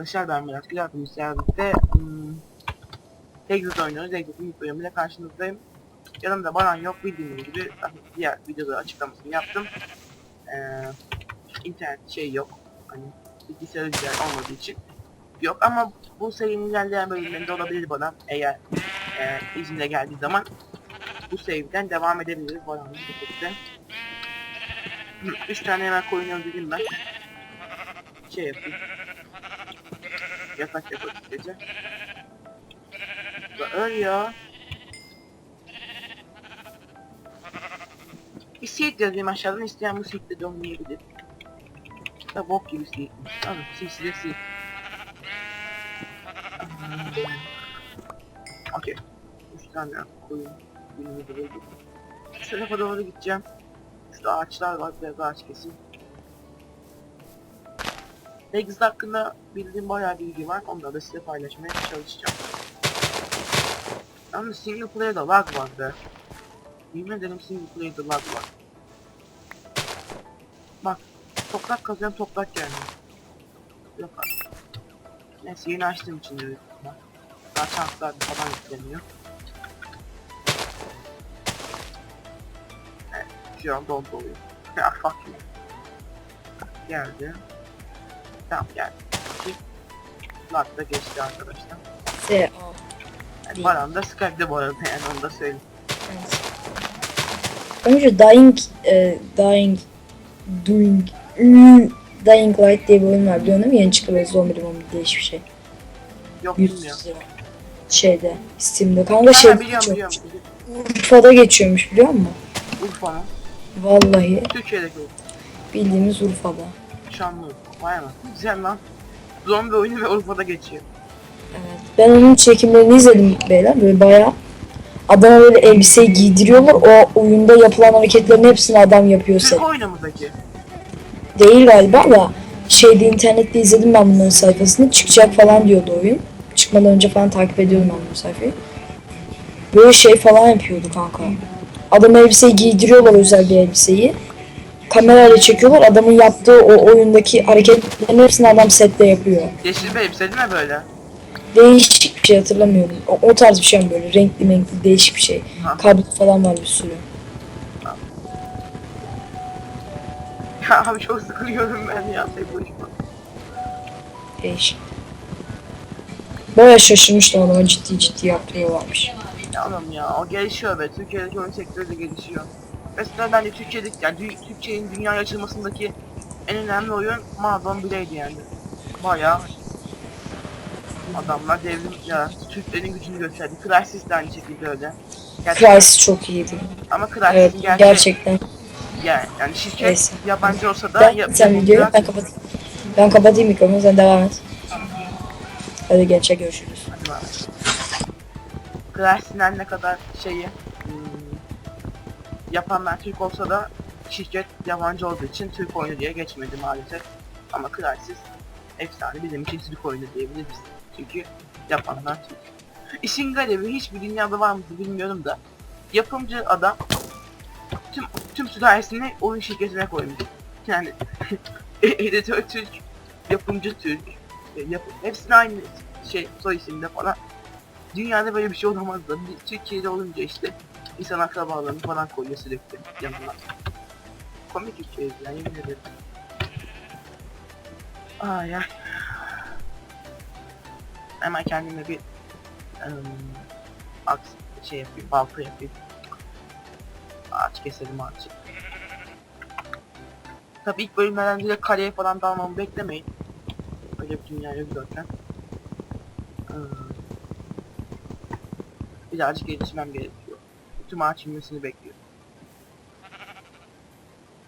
arkadaşlar ben Güzel bu servisde hmm, Exit oynuyoruz. Exit'in ilk bölümüyle karşınızdayım. Yanımda Baran yok bildiğiniz gibi zaten diğer videoda açıklamasını yaptım. Ee, internet şey yok. Hani bilgisayarı güzel olmadığı için yok ama bu serinin ilerleyen bölümlerinde olabilir bana eğer e, izine geldiği zaman bu save'den devam edebiliriz Baran'la birlikte. Üç tane hemen koyun öldüreyim ben. Şey yapayım. Yatak yatak gece. Öl ya. Bir seed yazayım aşağıdan isteyen bu seed'de de oynayabilir. Da bok gibi seed'miş. Alın seed. Hmm. Okey. Üç tane koyun. De bulduk. Şu tarafa doğru gideceğim. Şurada ağaçlar var. Biraz ağaç keseyim. Exit hakkında bildiğim bayağı bilgi var. Onları da size paylaşmaya çalışacağım. Yalnız single player'da lag var be. Yemin ederim single player'da lag var. Bak, toprak kazıyorum toprak gelmiyor. Yok abi. Neyse yeni açtığım için de ihtimal. Daha şanslar falan yükleniyor. Evet, şu an dondu oluyor. Ya fuck you. Geldi. Tamam geldi. Da geçti arkadaşlar. S A. Yani. Baran da Skype'de bu arada yani onu da söyleyeyim. Önce Dying e, Dying Doing Dying Light diye bir oyun var biliyor musun? Yeni çıktı böyle zombi zombi değişik bir şey. Yok 100 bilmiyorum. lira. Şeyde Steam'de. Kanka şey Ha, biliyorum geçiyormuş. biliyorum. Urfa'da geçiyormuş biliyor musun? Urfa'nın. Vallahi Türkiye'deki bildiğimiz Urfa'da. Şanlı Urfa. Vay. Güzel lan. Zombi oyunu ve Urfa'da geçiyor. Evet. Ben onun çekimlerini izledim beyler böyle bayağı. Adama böyle elbiseyi giydiriyorlar. O oyunda yapılan hareketlerin hepsini adam yapıyor. Türk oyunu mu peki? Değil galiba da şeyde internette izledim ben bunların sayfasını. Çıkacak falan diyordu oyun. Çıkmadan önce falan takip ediyordum ben bu sayfayı. Böyle şey falan yapıyordu kanka. Adam elbiseyi giydiriyorlar özel bir elbiseyi. Kamerayla çekiyorlar. Adamın yaptığı o oyundaki hareketlerin hepsini adam sette yapıyor. Yeşil bir elbise değil mi böyle? Değişik bir şey hatırlamıyorum. O, o tarz bir şey mi böyle? Renkli renkli değişik bir şey. Ha. Kablo falan var bir sürü. Ya abi çok sıkılıyorum ben ya tek başıma. Değişik. Baya şaşırmıştım adama ciddi ciddi yaptırıyorlarmış. Ya oğlum ya o gelişiyor be. Türkiye'deki oyun sektörü de gelişiyor. Mesela bence Türkiye'deki yani dü- Türkiye'nin dünyaya açılmasındaki en önemli oyun Madon Blade'di yani. Bayağı adamlar devrim yarattı. Türklerin gücünü gösterdi. Crysis de aynı şekilde öyle. Gerçekten- Crysis çok iyiydi. Ama Crysis'in Evet gerçek, gerçekten. yani, yani şirket Neyse. yabancı olsa da Ben, ya- sen videoyu ben kapatayım. Ben kapatayım mikrofonu sen devam et. Hadi gençler görüşürüz. Hadi. Crysis ne kadar şeyi yapanlar Türk olsa da şirket yabancı olduğu için Türk oyunu diye geçmedi maalesef. Ama Crysis efsane bizim için Türk oyunu diyebiliriz. Çünkü yapanlar Türk. İşin garibi hiçbir dünyada var mı bilmiyorum da yapımcı adam tüm tüm sülalesini oyun şirketine koymuş. Yani editör Türk, yapımcı Türk, e, yap hepsinin aynı şey soy isimde falan. Dünyada böyle bir şey olamaz da Türkiye'de olunca işte insan akrabalarını falan koyuyor sürekli yanına. Komik bir şey yani yemin ederim. Ay ay. Hemen kendime bir ım, aks şey yapayım, balta yapayım. Ağaç keselim ağaç. Tabii ilk bölümlerden direkt kaleye falan dalmamı beklemeyin. Öyle bir dünya yok zaten. Aa. Birazcık gelişmem gerekiyor. Tüm ağaç inmesini bekliyorum.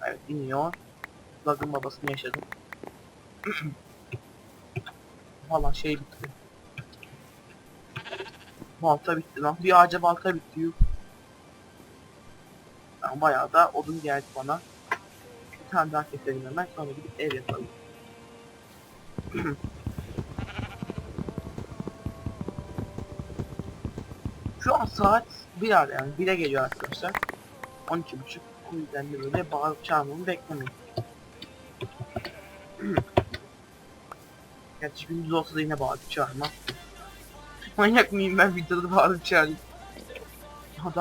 Evet iniyor. Lag'ın babasını yaşadım. Valla şey bitti. Balta bitti lan. Bir ağaca balta bitti. yuh. Bayağı da odun geldi bana. Bir tane daha keselim hemen sonra gidip ev yapalım. an saat 1 ar yani 1'e geliyor arkadaşlar. 12.30 O yüzden de böyle bağırıp çağırmamı beklemeyin. Gerçi gündüz olsa da yine bağırıp çağırmam. Manyak mıyım ben videoda bağırıp çağırayım. Var.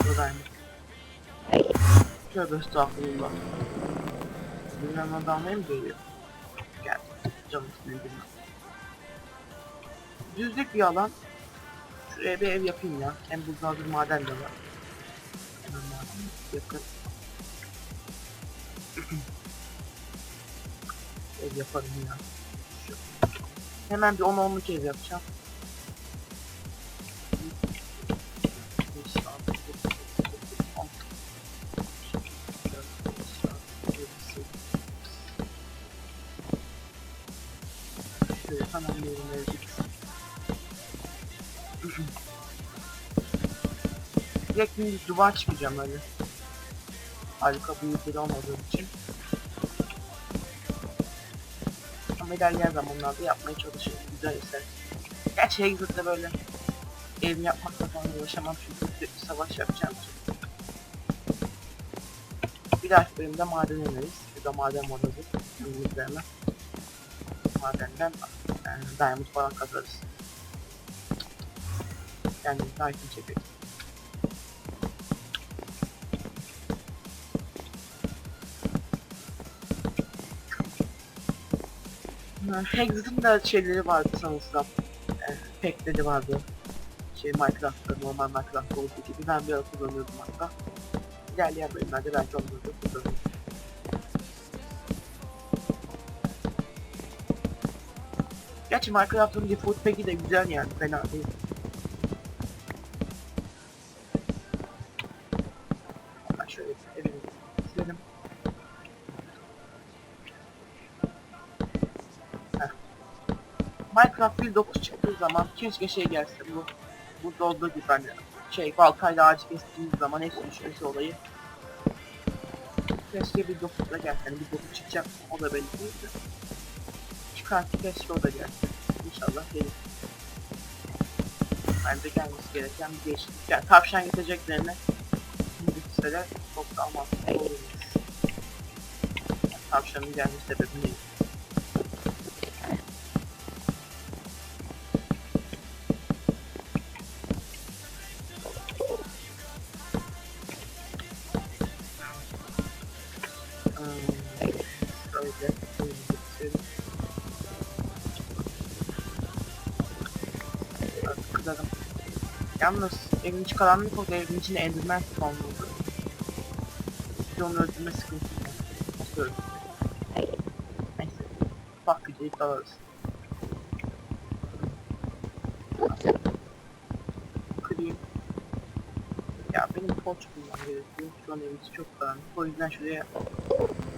Bu diamond. Tövbe estağfurullah. Bilmem adamaya mı geliyor? Gel. Canım sinirlendim. Düzlük bir alan. Şuraya bir ev yapayım ya. Hem burada hazır maden de var. Hemen maden yakın. ev yaparım ya. Hemen bir 10 onluk ev yapacağım. Bir duvar çıkacağım öyle. Harika büyük biri olmadığım için. Ama ilerleyen zamanlarda yapmaya çalışıyorum. Güzel eser. Gerçi Exit'te böyle ev yapmakla falan uğraşamam çünkü sürekli savaş yapacağım için. Bir dahaki bölümde maden ineriz. Şurada maden. Şimdi üzerine. Madenden yani diamond falan kazarız. Kendimizi takip çekeriz. Hexit'in de şeyleri vardı sanırsam. E, pekleri vardı. Şey Minecraft'ta, normal Minecraft'ta olduğu gibi ben bir ara kullanıyordum hatta. İlerleyen bölümlerde belki onları da kullanırım. Gerçi Minecraft'ın default pack'i de güzel yani, fena değil. Minecraft 1.9 çıktığı zaman keşke şey gelse bu burada olduğu gibi hani şey baltayla ağacı kestiğimiz zaman hepsi düşmesi olayı. Keşke 1.9'da gelse hani 1.9 çıkacak o da belli değil de çıkarttı keşke o da gelse İnşallah gelir. Bence gelmesi gereken bir değişiklik. Yani tavşan getireceklerine gitseler çok olur. Yani, tavşanın gelmesi sebebi değil Yalnız evin içi karanlık oldu, evin içine endirmen spawn oldu. Bir onu öldürme sıkıntı. Nasıl öldürme? Neyse. Bak güceyi dalarız. Kırayım. Ya benim koç bulmam gerekiyor. Şu an evin içi çok karanlık. O yüzden şuraya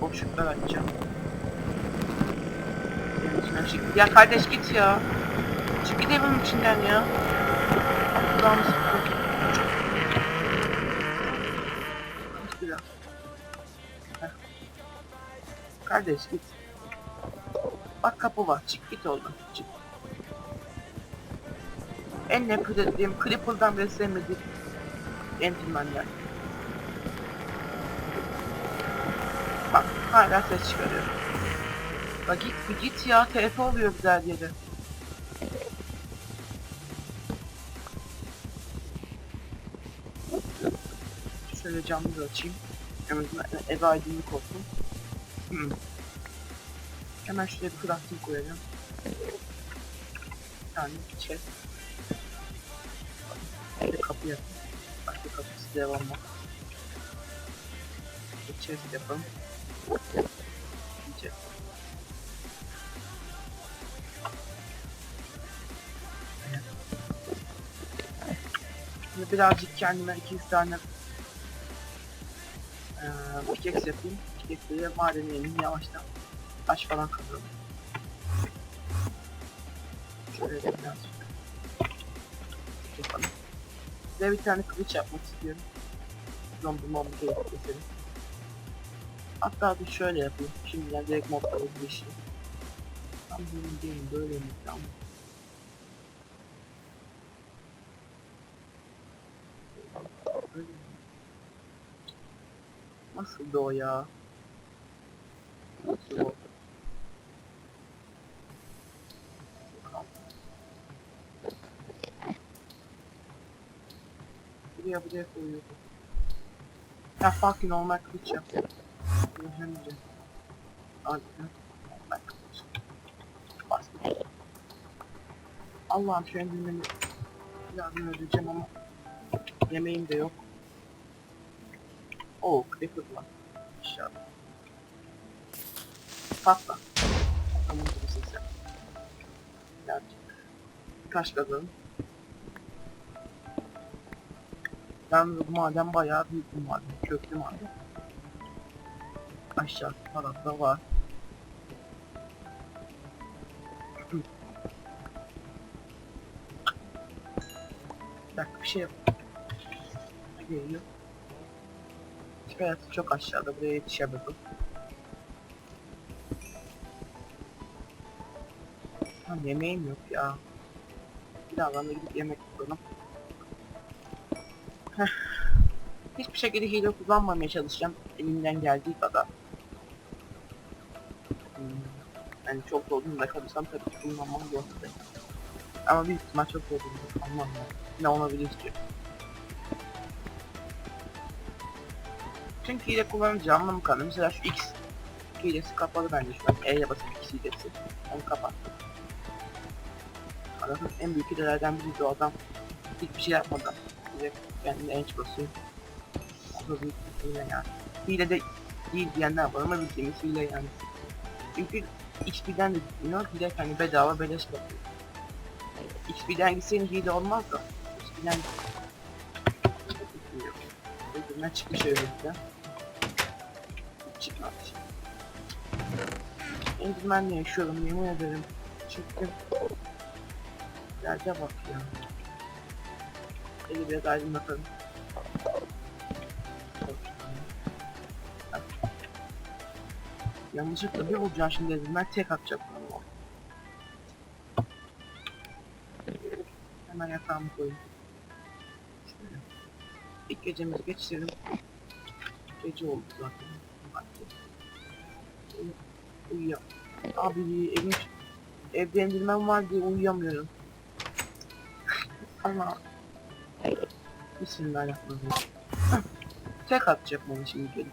boşluklar açacağım. Ya kardeş git ya. Çık git evin içinden ya. Kulağımı sıktı. Git biraz. Kardeş git. Bak kapı var. Çık git oradan. Çık. En nefret ettiğim Cripple'dan sevmediğim Enderman'ler. Bak hala ses çıkarıyor. Bak git git ya TF oluyor güzel yere. Şöyle camı da açayım. En azından ev aydınlık olsun. Hmm. Hemen şuraya bir crafting koyacağım. Bir tane chest. Bir de kapı yapayım. Başka kapısı devam var. Bir chest yapalım. Bir chest. Birazcık kendime 200 tane eee pickaxe yapayım. Pickaxe'leri madene ineyim yavaştan. Taş falan kazalım. Şöyle birazcık yapalım. Size bir tane kılıç yapmak istiyorum. Bir şey keselim. Hatta bir şöyle yapayım. Şimdiden direkt modda geçeyim. Tam böyle değil, böyle mi? Tamam. Nasıldı o ya? Nasıl o? Buraya buraya koyuyorum. Ya fucking normal kılıç yap. Mühemce. Hadi. Allah'ım şu an dinlemi... Biraz öleceğim ama yemeğim de yok. Clifford var. İnşallah. Patla. Tamam, ses yap. Birazcık. Taş kazalım. Yalnız bu maden bayağı büyük bir maden. Köklü maden. Aşağı tarafta var. Bir dakika bir şey yap. Ne geliyor? Çıkarası çok aşağıda buraya yetişemedim. Ha yemeğim yok ya. Birazdan da gidip yemek tutalım. Hiçbir şekilde hile kullanmamaya çalışacağım elimden geldiği kadar. Hmm. Yani çok zorluğunda kalırsam tabii ki kullanmam yok. Ama büyük ihtimal çok zorluğunda kalmam. Ne olabilir ki? Çünkü hile kullanınca anlamı kalmıyor. Mesela şu X hilesi kapalı bence şu an. E'ye basıp X hilesi. Onu kapattım. Adamın en büyük hilelerden biriydi o adam. Hiçbir şey yapmadan. Direkt kendine enç basıyor. O da büyük hile yani. Hile de değil diyenler var ama bildiğimiz hile yani. Çünkü XP'den de bilmiyor. Hile hani bedava beleş bakıyor. XP'den gitseydin hile olmaz da. XP'den bilmiyorum. Ödülünden çıkmış öylelikle. Enderman'le yaşıyorum yemin ederim. Çıktım. Yerde bak ya. Eli biraz aydınlatalım. Yanlışlıkla bir vuracağım şimdi Enderman tek atacak. Hemen yatağımı koyayım. Şöyle. İlk gecemizi geçirelim. Gece oldu zaten. Hadi. Uyuyam. Abi evin evde endirmem var diye uyuyamıyorum. Ama Bismillahirrahmanirrahim. Tek atacak bana şimdi gelip.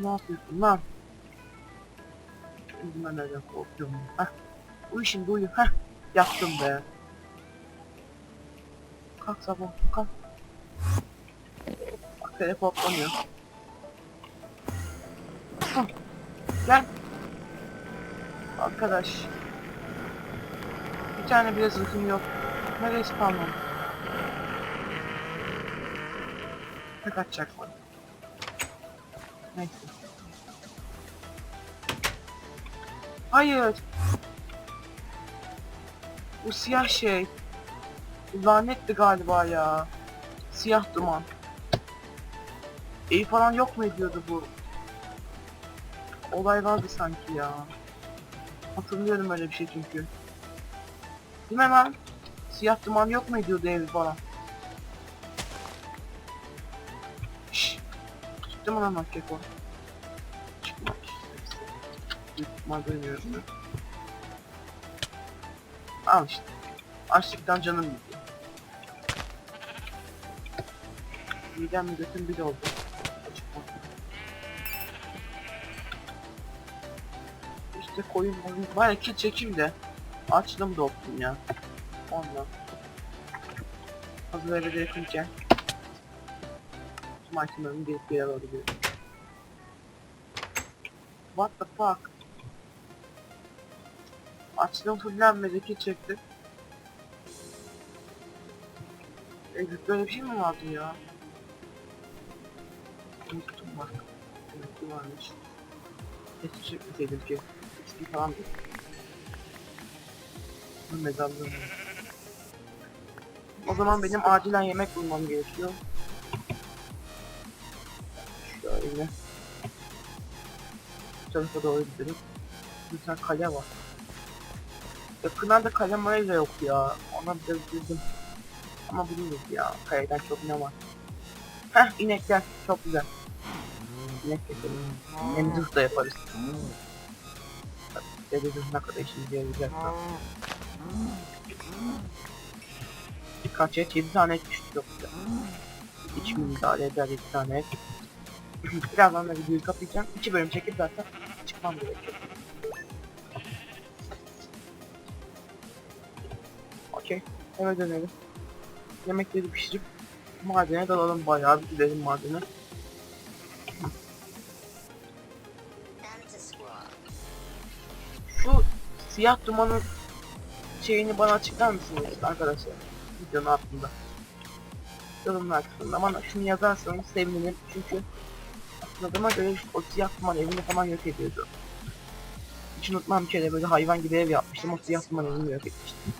Ne yapıyorsun lan? Şimdi ben nereden korkuyorum? Heh. Uyu şimdi uyu. Heh. Yaktım be. Kalk sabah kalk. Bak teleportlanıyor. Hah. Gel. Arkadaş. Bir tane bile zırhım yok. Nereye spamlam? Ne kaçacak bana? Neyse. Hayır. Bu siyah şey. Lanetti galiba ya. Siyah duman. İyi falan yok mu ediyordu bu? Olay vardı sanki ya. Hatırlıyorum öyle bir şey çünkü. Değil mi lan? Siyah duman yok mu ediyordu evi falan? Şşş. Çıktı mı lan hakik o? Çıkmamış. Büyük ihtimal. Al işte. Açlıktan canım gidiyor. Midem mi götüm bir oldu. İşte koyun koyun. Baya kil çekeyim de. Açlığım da olsun ya. Ondan. Hazır eve yakınken. Tüm itemlerimi bir yere alabiliyorum. What the fuck? Açlığım fullenmedi ki çekti. E, böyle bir şey mi vardı ya? Unuttum bak. Ki varmış. Hiç çekmeseydim ki. XP falan değil. Bu mezarlığım. O zaman benim acilen yemek bulmam gerekiyor. Şöyle. Bu tarafa doğru gidelim. Bir tane kale var. Yakınlarda kale de yok ya. Ona biraz üzüldüm. Ama buluruz ya. Kaleden çok ne var. Heh inekler. Çok güzel. İnek keselim. Hem zırh da yaparız. Ne kadar işimize yarayacak da. kaç et? 7 tane et düştü güzel. 2000 müdahale eder 7 tane et. Birazdan da videoyu kapayacağım. 2 bölüm çekip zaten çıkmam gerekiyor. Okey. Eve dönelim. Yemekleri pişirip madene dalalım bayağı bir gidelim madene. Siyah dumanın şeyini bana açıklar mısınız arkadaşlar? Videonun altında. Yorumlar kısmında bana şunu yazarsanız sevinirim çünkü hatırladığıma göre o siyah duman evini falan yok ediyordu. Hiç unutmam bir kere böyle hayvan gibi ev yapmıştım o siyah duman evini yok etmiştim.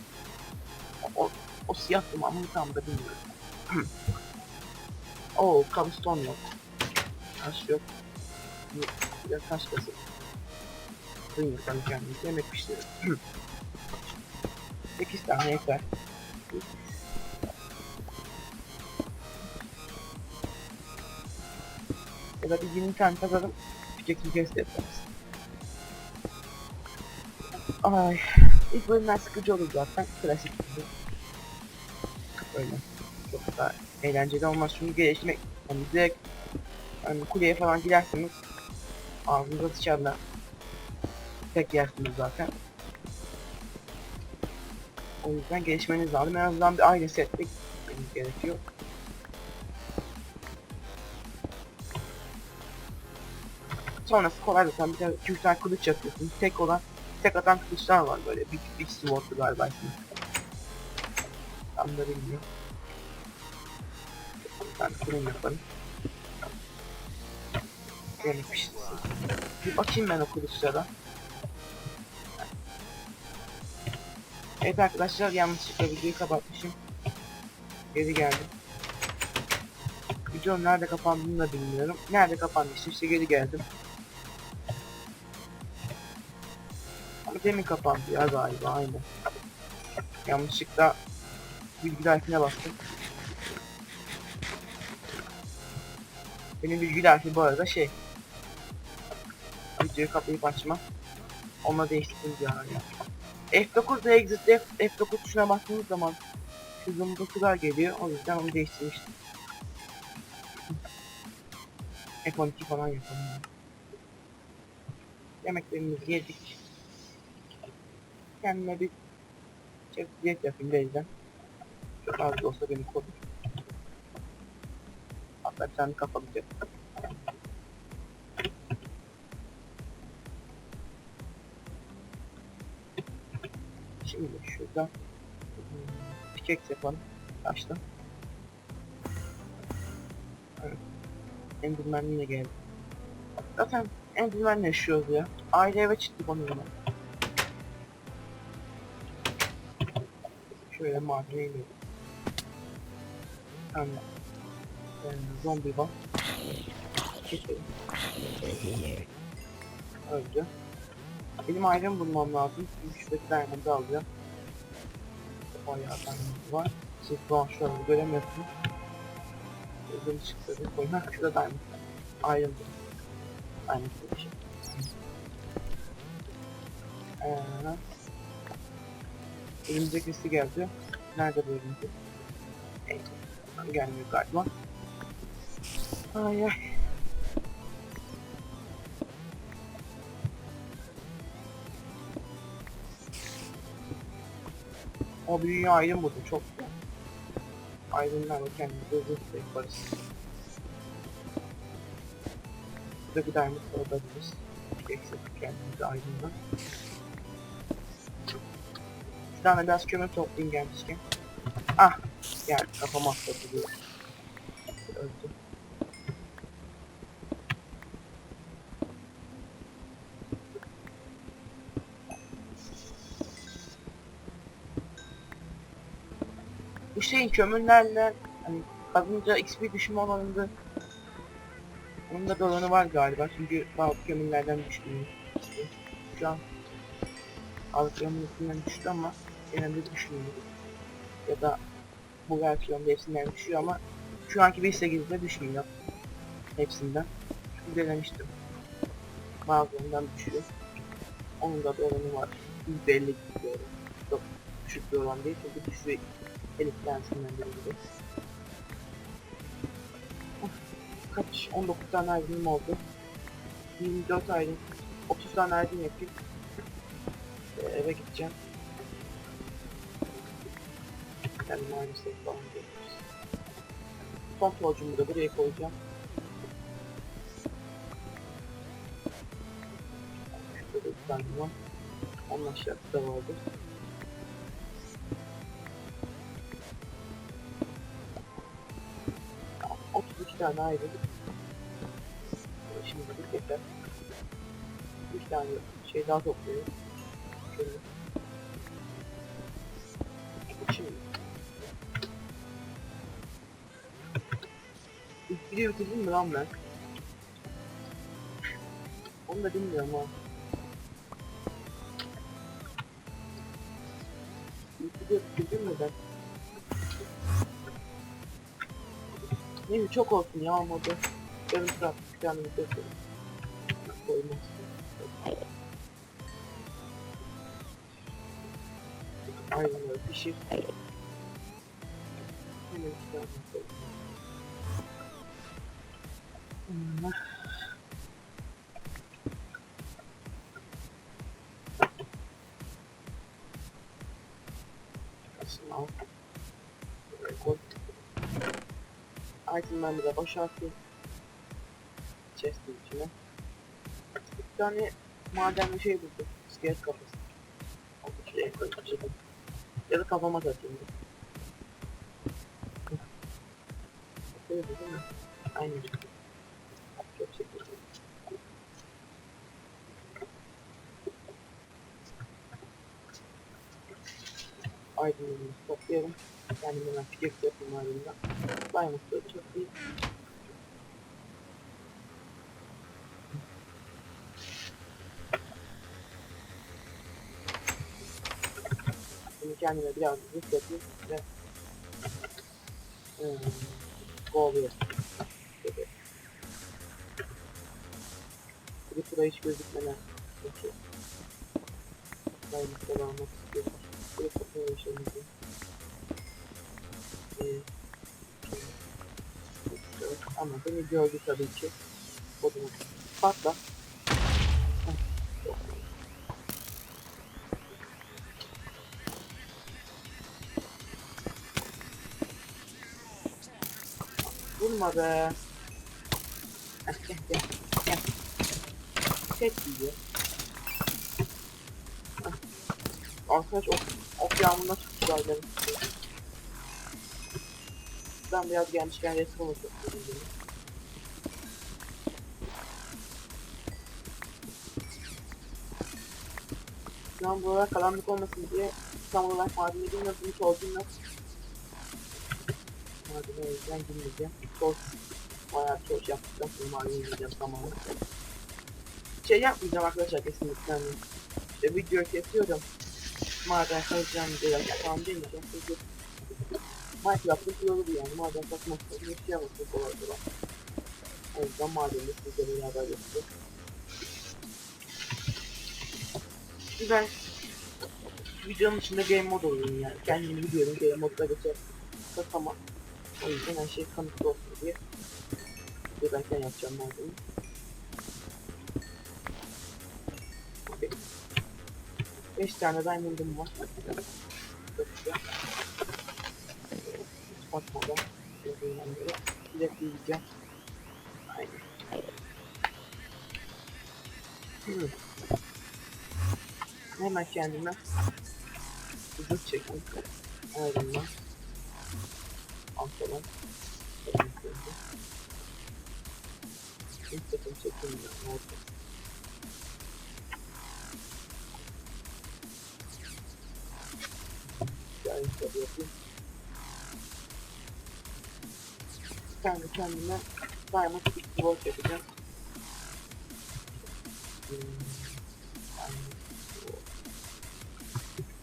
O, o siyah duman mı tam da bilmiyorum. Oo, kabuston yok. Taş yok. De taş basıp. Fırın yapalım kendimize yemek pişirelim. 8 tane yeter. Ya da bir 20 tane kazalım. Küçük bir göster yaparız. Ay, ilk bölümler sıkıcı olur zaten. Klasik gibi. Öyle. Çok da eğlenceli olmaz. Çünkü gelişmek, hani direkt hani kuleye falan giderseniz ağzınıza dışarıda tek yersiniz zaten. O yüzden gelişmeniz lazım. En azından bir aile setlik gerekiyor. Sonrası kolay zaten bir de 2-3 tane kılıç yapıyorsunuz. Tek olan, tek atan kılıçlar var böyle. Big, big sword'lu galiba ismi. Tam da bilmiyorum. Bir tane fırın yapalım. Yemek pişirsin. Bir bakayım ben o kılıçlara. Evet arkadaşlar yanlışlıkla videoyu kapatmışım. Geri geldim. Videonun nerede kapandığını da bilmiyorum. Nerede kapandıysa işte geri geldim. Ama demin kapandı ya galiba aynen. Yanlışlıkla bilgi harfine bastım. Benim bilgi harfi bu arada şey. Videoyu kapayıp açma. Onunla değiştirdim bir ara ya. F9 ve exit F, F9 tuşuna bastığınız zaman şu zımbırtılar geliyor. O yüzden onu değiştirmiştim. F12 falan yapalım. ya. Yemeklerimizi yedik. Kendime bir çift diyet yapayım denizden. Çok az da olsa beni korur. Hatta bir tane kapalı cep. Hmm, pickaxe yapalım. Taşla. Evet. Enderman yine geldi. Zaten Enderman'le yaşıyoruz ya. Aile eve çıktık onunla. Şöyle madene inelim. Tane e, zombi var. Öldü. Benim ailemi bulmam lazım. Çünkü şuradaki diamond'ı alacağım. Bayağı diamond var. Siz şu an şu an göremiyorsunuz. Gözüm çıktı bir koyun. Ha şurada diamond. Iron. Diamond bir şey. Elimizde birisi geldi. Nerede bu elimizde? Evet. Gelmiyor galiba. Ay ay. O büyüğü ayrım buldu çok. Ayrımlarla kendimize zırh da yaparız. Burada bir diamond alabiliriz. Eksik kendimize ayrımdan. Bir tane biraz kömür toplayayım gelmişken. Ah! Gel kafama atladı diyor. Öldü. Bu şeyin kömürlerle hani kazınca XP düşme oranında onun da bir oranı var galiba çünkü bazı kömürlerden düşmüyor. Şu an bazı kömürlerinden düştü ama genelde düşmüyor. Ya da bu versiyonda hepsinden düşüyor ama şu anki 1.8'de düşmüyor. Hepsinden. Çünkü denemiştim. Bazılarından düşüyor. Onun da bir oranı var. %50 gibi. Çok düşük bir oran değil çünkü düşük elitlensinler biri Kaç? 19 tane aydınım oldu. 24 aydın. 30 tane aydın yapayım. Ee, eve gideceğim. Yani maalesef falan görürüz. Son torcumu da buraya koyacağım. Şurada bir tane var. Onun aşağısı da vardı. Tane ayrılık. Şimdi bir yeter. Bir tane şey daha topluyorum. Şöyle. Şimdi. İlk videoyu bitirdim mi lan ben? Onu da bilmiyorum ha. Neyse çok olsun ya. Yarım saat bir tane video koyayım. Koymaz. Aynen öyle pişir. Hemen iki tane koyayım. Hmm. Item'larını da boşaltayım. Chest'in içine. Bir tane madenli şey buldum. İskelet kafası. Onu şuraya koyayım. Ya da kafama takayım. Böyle değil. Aydınlarını toplayalım. Kendime ben fikir yapayım ardından. Diamond'ları çok iyi. Şimdi kendime biraz zıt yapayım ve kovalıyor. Şöyle. Bir de şuraya hiç gözükmeden geçiyor. Diamond'ları almak istiyorum. Ee, ama beni gördü tabii ki. Kodunu patla. Vurma be. Gel gel gel. Tek yiyor. Heh. Arkadaş ok, yağmuruna çıktılar benim. Ben biraz gelmişken resim olacak. Şu an buralar karanlık olmasın diye tam olarak madeni bilmiyorum. Bunu sorduğumda madeni o yüzden girmeyeceğim. Sor. Bayağı çok yaptıktan sonra madeni gireceğim tamamen. Şey yapmayacağım arkadaşlar kesinlikle. İşte video kesiyorum. Maden kazacağım diye falan demeyeceğim. Çünkü Minecraft'ın kuralı bu yani. Maden takmak için yaşayamazsın kolay kolay. O yüzden madeni sizle beraber yapacağım. Şimdi ben videonun içinde game mod oynuyorum yani. Kendimi biliyorum game modda geçer. Tamam. O yüzden her şey kanıtlı olsun diye. Videodayken yapacağım madeni. 5 tane diamond'ım var. Bakmadan böyle direkt yiyeceğim. Aynen. Hemen kendime hızlı çekeyim. Ayrılma. Pantolon. İlk takım çekeyim ben. Tane kendime Diamond Sword yapacağım.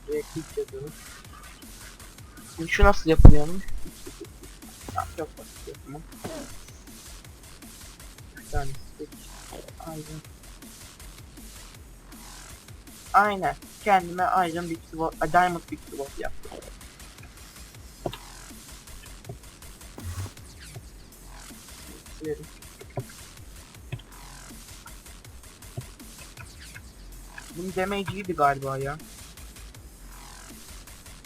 Buraya click yazalım. Şimdi şu nasıl yapılıyormuş? Ha, çok basit yapımı. Bir tane stick. Aynen. Aynen. kendime Iron Big Sword, Diamond Big Sword yaptım. Silerim. Bunun damage'iydi galiba ya.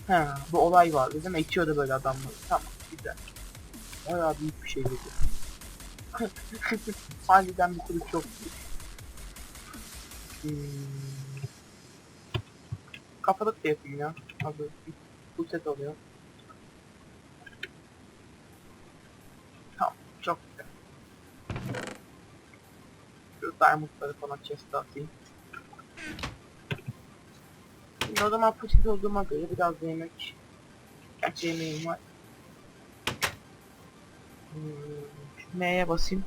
He, bu olay vardı değil mi? Etiyordu böyle adamları. Tamam, güzel. Bayağı büyük bir şey dedi. Harbiden bu kulüp çok büyük. Hmm. Kafalık da yapayım ya. Bir full set oluyor. Diamondları falan chest'e atayım. Şimdi o zaman pusit olduğuma göre biraz da yemek... Gerçi yemeğim var. Hmm, M'ye basayım.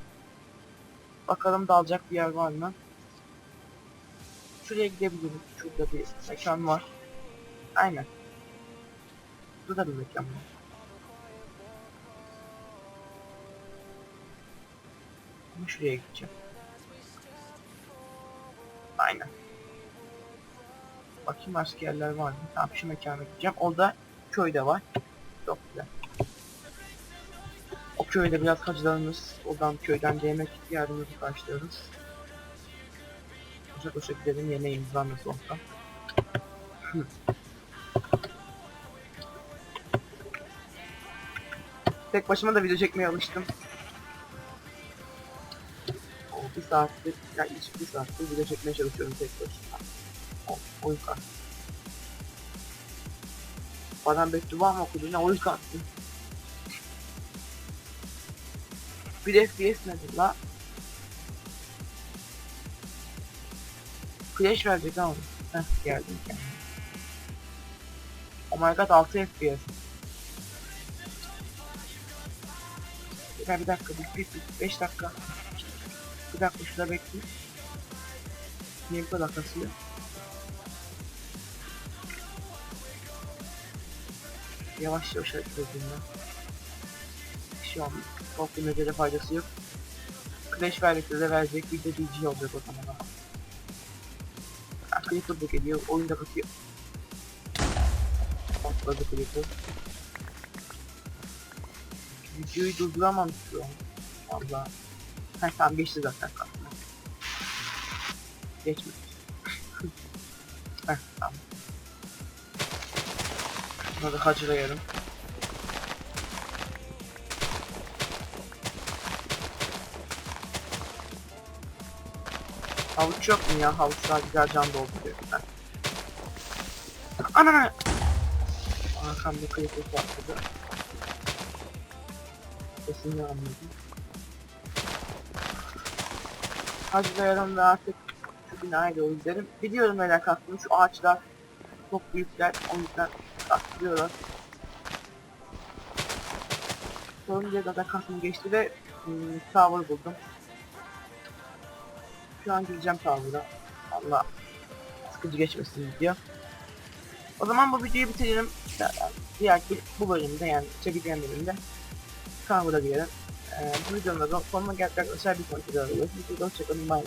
Bakalım dalacak bir yer var mı? Şuraya gidebilirim. Şurada bir mekan var. Aynen. Burada bir mekan var. Ama şuraya gideceğim. Aynen. Bakayım başka yerler var mı? Tamam şu mekana gideceğim. Orada köyde var. Çok güzel. O köyde biraz hacılarımız. Oradan köyden de yemek ihtiyacımızı karşılıyoruz. Koşa koşa gidelim yemeğimiz var nasıl olsa. Tek başıma da video çekmeye alıştım. Saattir, yaklaşık bir saattir video çekmeye çalışıyorum tek başıma. O, oyun kartı. Bazen beddua mı okudu ne oyun kartı. Bir FPS nedir la? Flash verecek ama. Heh geldim kendime. Oh my god 6 FPS. Bir dakika bir dakika bir 5 dakika. Şurada bekle. Niye bu kadar kasıyor? Yavaş yavaş hareket edeyim ben. Şey olmuyor. Korktuğum ödede faydası yok. Crash verdikçe de verecek bir de DG olacak o zaman ama. Clipper da geliyor, oyunda bakıyor. Patladı Clipper. Videoyu durduramam şu an. Valla. Ha tamam geçti zaten kartına. Geçmedi. Heh tamam. Bunları hacılayalım. Havuç yok mu ya? Havuçlar güzel can dolduruyor. Ben. Ana! Arkamda kıyıklık patladı. Sesini anladım. Hacılayalım da artık şu binaya doğru gidelim. Biliyorum neler kastım. Şu ağaçlar çok büyükler. O yüzden kastırıyorlar. Sorun değil zaten kastım geçti ve hmm, tower buldum. Şu an gideceğim tower'a. Allah sıkıcı geçmesin video. O zaman bu videoyu bitirelim. Diğer bu bölümde yani çekeceğim bölümde tower'a girelim. Ee, bu videonun da sonuna geldik arkadaşlar. Bir sonraki videoda görüşürüz. Hoşçakalın. Bye.